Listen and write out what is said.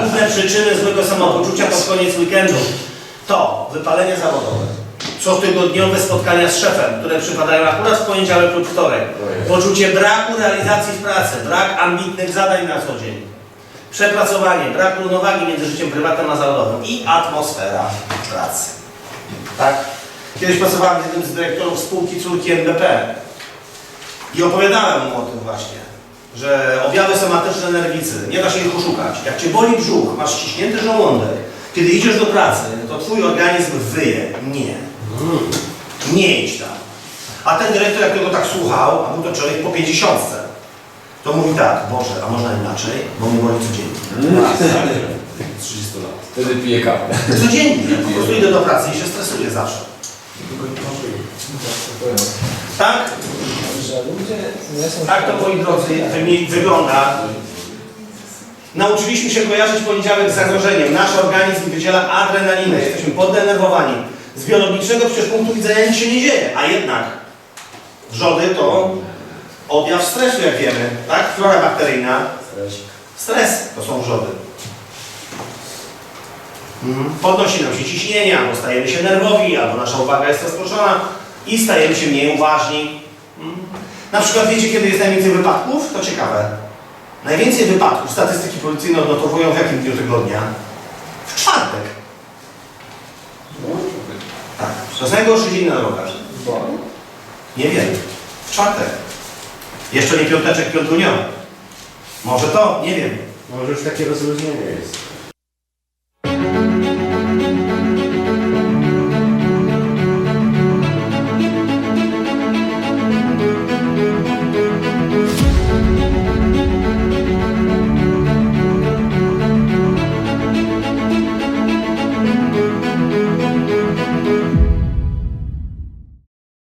Główne przyczyny złego samopoczucia pod koniec weekendu to wypalenie zawodowe, cotygodniowe spotkania z szefem, które przypadają akurat w poniedziałek lub wtorek, poczucie braku realizacji w pracy, brak ambitnych zadań na co dzień, przepracowanie, brak równowagi między życiem prywatnym a zawodowym i atmosfera pracy. Tak? Kiedyś pracowałem z jednym z dyrektorów spółki córki NBP i opowiadałem mu o tym właśnie, że objawy somatyczne nerwicy, nie da się ich oszukać. Jak cię boli brzuch, masz ściśnięty żołądek, kiedy idziesz do pracy, to twój organizm wyje. Nie. Nie idź tam. A ten dyrektor, jak tego tak słuchał, a był to człowiek po pięćdziesiątce, to mówi tak, Boże, a można inaczej, bo mnie boli codziennie. 30 lat. Wtedy piję kawę. Codziennie, po prostu idę do pracy i się stresuję zawsze. Tak? Tak to moi drodzy wy- wygląda. Nauczyliśmy się kojarzyć poniedziałek z zagrożeniem. Nasz organizm wydziela adrenalinę, jesteśmy poddenerwowani. Z biologicznego przecież punktu widzenia nic się nie dzieje, a jednak wrzody to objaw stresu, jak wiemy, tak? Flora bakteryjna, stres to są wrzody. Mhm. Podnosi nam się ciśnienie, albo stajemy się nerwowi, albo nasza uwaga jest rozproszona i stajemy się mniej uważni. Mhm. Na przykład wiecie, kiedy jest najwięcej wypadków? To ciekawe. Najwięcej wypadków statystyki policyjne odnotowują w jakim dniu tygodnia? W czwartek. Tak. To jest najgorszy dzień na drogach. Nie wiem. W czwartek. Jeszcze nie piąteczek piątuniowy. Może to? Nie wiem. Może już takie rozluźnienie jest.